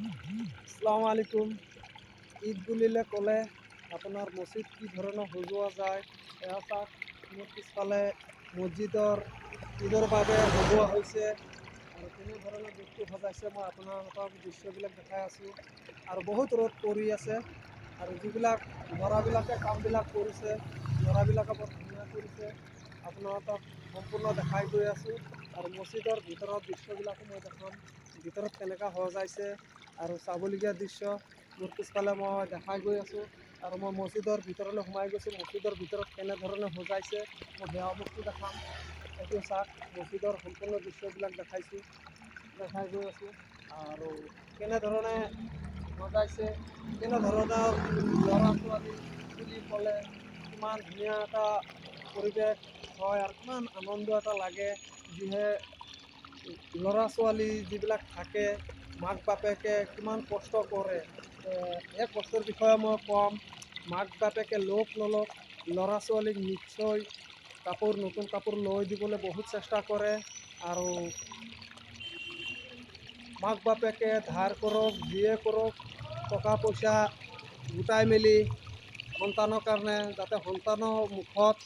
আসসালামু আলাইকুম। ঈদ বুলিলে ক'লে আপোনাৰ মছজিদ কি ধৰণৰ সজোৱা যায়, এয়া চাওক। মোৰ পিছফালে মছজিদৰ ঈদৰ বাবে সজোৱা হৈছে আৰু কেনেধৰণৰ বস্তু সজাইছে মই আপোনালোকক দৃশ্যবিলাক দেখাই আছোঁ। আৰু বহুত ৰ'দ পৰি আছে আৰু যিবিলাক ল'ৰাবিলাকে কামবিলাক কৰিছে, ল'ৰাবিলাকে বৰ ধুনীয়া কৰিছে আপোনালোকক সম্পূৰ্ণ দেখাই গৈ আছোঁ। আৰু মছজিদৰ ভিতৰৰ দৃশ্যবিলাকো মই দেখাম। ভিতৰত কেনেকৈ সজাইছে আৰু চাবলগীয়া দৃশ্য মোৰ পিছফালে মই দেখাই গৈ আছোঁ। আৰু মই মছজিদৰ ভিতৰলৈ সোমাই গৈছোঁ। মছজিদৰ ভিতৰত কেনেধৰণে সজাইছে, মই সেয়া বস্তু দেখাম। এইটো চাওক, মছজিদৰ সম্পূৰ্ণ দৃশ্যবিলাক দেখাইছোঁ, দেখাই গৈ আছোঁ। আৰু কেনেধৰণে সজাইছে, কেনেধৰণৰ ল'ৰা ছোৱালী বুলি ক'লে কিমান ধুনীয়া এটা পৰিৱেশ হয় আৰু কিমান আনন্দ এটা লাগে। যিহে ল'ৰা ছোৱালী যিবিলাক থাকে মাক বাপেকে কিমান কষ্ট কৰে এ, সেই কষ্টৰ বিষয়ে মই ক'ম। মাক বাপেকে লোক নলওক ল'ৰা ছোৱালীক নিশ্চয় কাপোৰ নতুন কাপোৰ লৈ দিবলৈ বহুত চেষ্টা কৰে আৰু মাক বাপেকে ধাৰ কৰক যিয়ে কৰক টকা পইচা গোটাই মেলি সন্তানৰ কাৰণে যাতে সন্তানৰ মুখত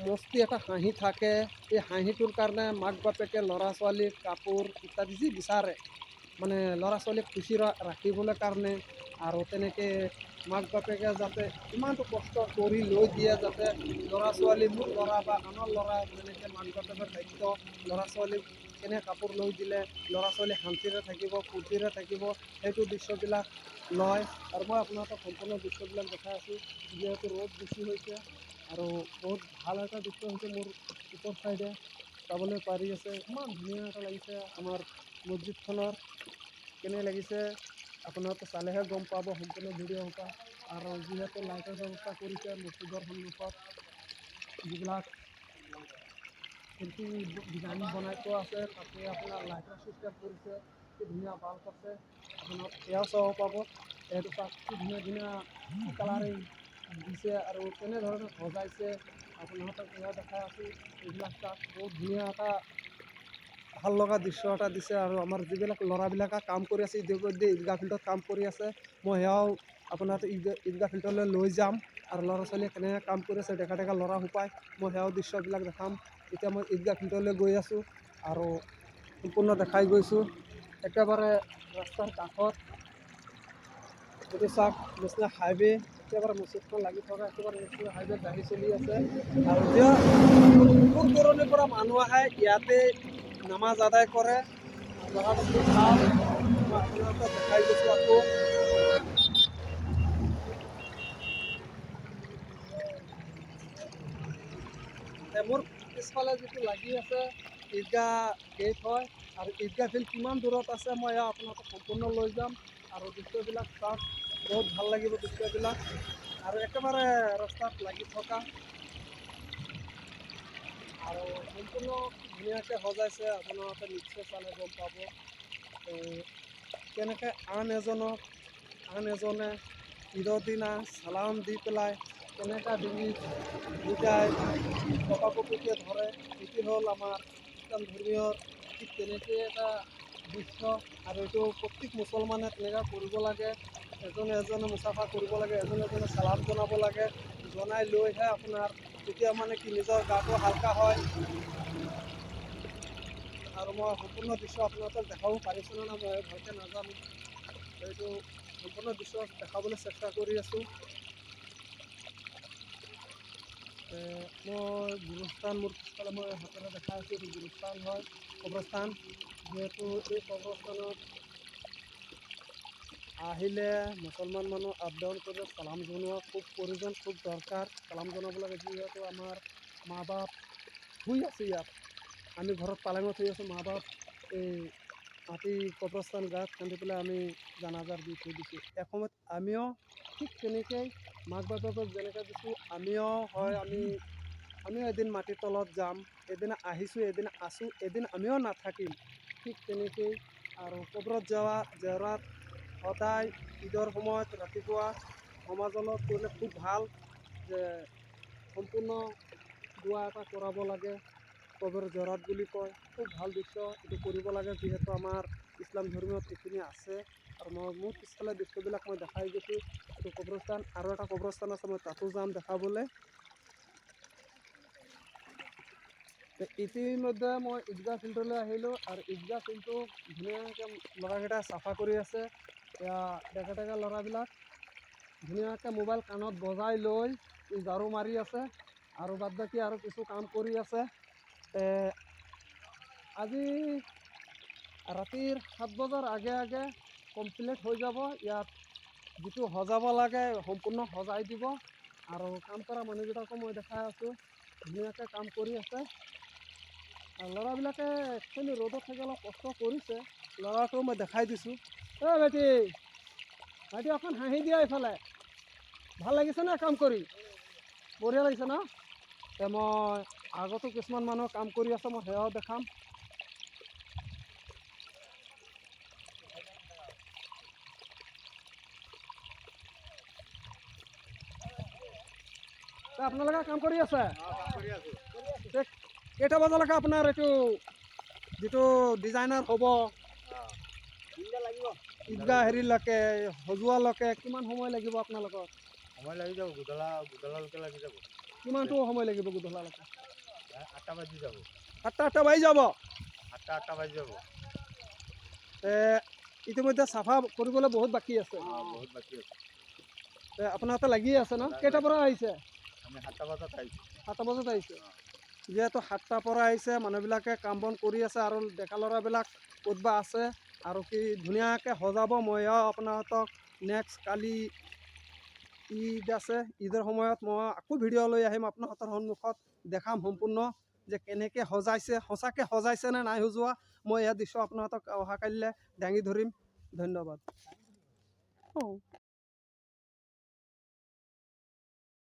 মস্তি এটা হাঁহি থাকে। এই হাঁহিটোৰ কাৰণে মাক বাপেকে ল'ৰা ছোৱালীক কাপোৰ ইত্যাদি যি বিচাৰে মানে ল'ৰা ছোৱালীক খুচি ৰা- ৰাখিবলৈ কাৰণে আৰু তেনেকৈ মাক বাপেকে যাতে ইমানটো কষ্ট কৰি লৈ দিয়ে যাতে ল'ৰা ছোৱালী মোৰ ল'ৰা বা আনৰ ল'ৰা যেনেকৈ মাক বাপেকৰ দায়িত্ব ল'ৰা ছোৱালীক কেনে কাপোৰ লৈ দিলে ল'ৰা ছোৱালী শান্তিৰে থাকিব, ফূৰ্তিৰে থাকিব, সেইটো দৃশ্যবিলাক লয়। আৰু মই আপোনালোকক সম্পূৰ্ণ দৃশ্যবিলাক দেখাই আছোঁ। যিহেতু ৰ'দ বেছি হৈছে আৰু বহুত ভালো এটা দৃশ্য হৈছে মোৰ ওপৰ চাইডে চাবলৈ পাৰি আছে, ইমান ধুনীয়া এটা লাগিছে আমাৰ মছজিদখনৰ। কেনে লাগিছে আপোনালোকে চালেহে গম পাব সম্পূৰ্ণ ভিডিঅ' সোপা। আৰু যিহেতু লাইটৰ ব্যৱস্থা কৰিছে মছজিদৰ সন্মুখত, যিবিলাক খিৰিকী ডিজাইন বনাই থোৱা আছে, তাতে আপোনাৰ লাইটৰ চিষ্টেম কৰিছে, কি ধুনীয়া বাল্ব আছে। আপোনাক সেয়াও চাব পাব। এইটো চাওক, কি ধুনীয়া ধুনীয়া কালাৰিং দিছে আৰু কেনেধৰণে সজাইছে, আপোনালোকক এয়া দেখাই আছোঁ। এইবিলাক চাওক বহুত ধুনীয়া এটা ভালো লগা দৃশ্য এটা দিছে আৰু আমাৰ যিবিলাক ল'ৰাবিলাকে কাম কৰি আছে, ইতিমধ্যে ঈদগাহ ফিল্ডত কাম কৰি আছে, মই সেয়াও আপোনাৰ ঈদ, ঈদগাহ ফিল্ডলৈ লৈ যাম আৰু ল'ৰা ছোৱালীয়ে কেনেকৈ কাম কৰি আছে ডেকা ডেকা ল'ৰা সোপাই মই সেয়াও দৃশ্যবিলাক দেখাম। এতিয়া মই ঈদগাহ ফিল্ডলৈ গৈ আছোঁ আৰু সম্পূৰ্ণ দেখাই গৈছোঁ। একেবাৰে ৰাস্তাৰ কাষত এইটো চাওক নেশ্যনেল হাইৱে একেবাৰে মছজিদখন লাগি থকা একেবাৰে নেশ্যনেল হাইৱে গাড়ী চলি আছে। আৰু এতিয়া দূৰ দূৰণিৰ পৰা মানুহ আহে, ইয়াতে নামাজ আদায় কৰে। জেগাটো দেখাই গৈছোঁ আকৌ। মোৰ পিছফালে যিটো লাগি আছে, ঈদগাহ গেট হয়। আৰু ঈদগাহ ফিল্ড কিমান দূৰত আছে, মই আপোনালোকক সম্পূৰ্ণ লৈ যাম। আৰু দৃশ্যবিলাক চাওক বহুত ভালো লাগিব দৃশ্যবিলাক আৰু একেবাৰে ৰাস্তাত লাগি থকা। আৰু সম্পূৰ্ণ ধুনীয়াকৈ সজাইছে, আপোনালোকে নিশ্চয় চালে গম পাব। কেনেকৈ আন এজনক, আন এজনে ঈদৰ দিনা চালাম দি পেলাই কেনেকৈ ডিঙিত বুজাই ককাপকুকে ধৰে এটি হ'ল আমাৰ ধৰ্মীয়ৰ ঠিক তেনেকৈ এটা দৃশ্য আৰু এইটো প্ৰত্যেক মুছলমানে তেনেকৈ কৰিব লাগে, এজনে এজনে মুচাফা কৰিব লাগে, এজনে এজনে চালাম জনাব লাগে জনাই লৈহে আপোনাৰ তেতিয়া মানে কি নিজৰ গাটো হালকা হয়। আৰু মই সম্পূৰ্ণ দৃশ্য আপোনালোকক দেখাব পাৰিছোঁ নে নাই মই ভালকৈ নাজানো। এইটো সম্পূৰ্ণ দৃশ্য দেখাবলৈ চেষ্টা কৰি আছোঁ। মই গুৰুস্থান, মোৰ পিছফালে মই দেখাই আছোঁ গুৰুস্থান হয়, কবৰস্থান। যিহেতু এই কবৰস্থানত আহিলে মুছলমান মানুহ আপ ডাউন কৰি চালাম জনোৱা খুব প্ৰয়োজন, খুব দৰকাৰ। চালাম জনাব লাগে যিহেতু আমাৰ মা বাপ শুই আছে ইয়াত। আমি ঘৰত পালেঙত শুই আছোঁ মা বাপ এই মাটি কবৰস্থান গাত খান্দি পেলাই আমি জানাজাৰ দি থৈ দিছোঁ। এসময়ত আমিও ঠিক তেনেকৈ মাক বাপেকক যেনেকৈ দিছোঁ, আমিও হয় আমি, আমিও এদিন মাটিৰ তলত যাম, এদিন আহিছোঁ, এদিন আছোঁ, এদিন আমিও নাথাকিম। ঠিক তেনেকৈ আৰু কবৰত যোৱা, জেওৰাত সদায় ঈদৰ সময়ত ৰাতিপুৱা সমাজলত কৰিলে খুব ভালো যে সম্পূৰ্ণ দোৱা এটা কৰাব লাগে। কবৰ জৰাত বুলি কয়, খুব ভালো দৃশ্য এইটো কৰিব লাগে যিহেতু আমাৰ ইছলাম ধৰ্মীয়ত এইখিনি আছে। আৰু মই মোৰ পিছফালে দৃশ্যবিলাক মই দেখাই গৈছোঁ এইটো কবৰস্থান, আৰু এটা কবৰস্থান আছে, মই তাতো যাম দেখাবলৈ। ইতিমধ্যে মই ঈদগাহ ফিল্ডলৈ আহিলোঁ আৰু ঈদগাহ ফিল্ডটো ধুনীয়াকৈ ল'ৰাকেইটা চাফা কৰি আছে। ডেকা ডেকা ল'ৰাবিলাক ধুনীয়াকৈ মোবাইল কাণত বজাই লৈ ঝাৰু মাৰি আছে আৰু বাদ বাকী আৰু কিছু কাম কৰি আছে। আজি ৰাতিৰ সাত বজাৰ আগে আগে কমপ্লিট হৈ যাব। ইয়াত যিটো সজাব লাগে সম্পূৰ্ণ সজাই দিব। আৰু কাম কৰা মানুহকেইটাকো মই দেখাই আছোঁ। ধুনীয়াকৈ কাম কৰি আছে। ল'ৰাবিলাকে একচুৱেলি ৰ'দত থাকি অলপ কষ্ট কৰিছে। ল'ৰাটো মই দেখাই দিছোঁ। ঐ ভাইটি ভাইটি, অকণ হাঁহি দিয়া এইফালে। ভালো লাগিছে নে কাম কৰি? বঢ়িয়া লাগিছে ন? তে মই আগতো কিছুমান মানুহ কাম কৰি আছে, মই সেয়াও দেখাম। আপোনালোকে কাম কৰি আছে। কেইটা বজালৈকে আপোনাৰ এইটো যিটো ডিজাইনাৰ হ'ব। ঈদগাহ হেৰিলৈকে সজোৱালৈকে কিমান সময় লাগিব আপোনালোকৰ? সময় লাগি যাব গোদলা গোদলালৈকে লাগি যাব। কিমানটো সময় লাগিব গধূলালৈকে? আঠটা বাজি যাব। সাতটা আঠটা বাজি যাব? আঠটা আঠটা বাজি যাব। ইতিমধ্যে চাফা কৰিবলৈ বহুত বাকী আছে। বহুত বাকী আছে। তে আপোনালোকে লাগিয়ে আছে ন? কেইটাৰ পৰা আহিছে? আমি সাতটা বজাত আহিছোঁ। সাতটা বজাত আহিছে। যিহেতু সাতটাৰ পৰা আহিছে, মানুহবিলাকে কাম বন কৰি আছে আৰু ডেকা ল'ৰাবিলাক ক'ত বা আছে আৰু কি ধুনীয়াকৈ সজাব। ময়ো আপোনাহঁতক নেক্সট কালি ঈদ আছে, ঈদৰ সময়ত মই আকৌ ভিডিঅ' লৈ আহিম আপোনাহঁতৰ সন্মুখত, দেখাম সম্পূৰ্ণ যে কেনেকৈ সজাইছে, সঁচাকৈ সজাইছে নে নাই সজোৱা, মই ইয়াৰ দৃশ্য আপোনাহঁতক অহাকালিলৈ দাঙি ধৰিম। ধন্যবাদ। অঁ।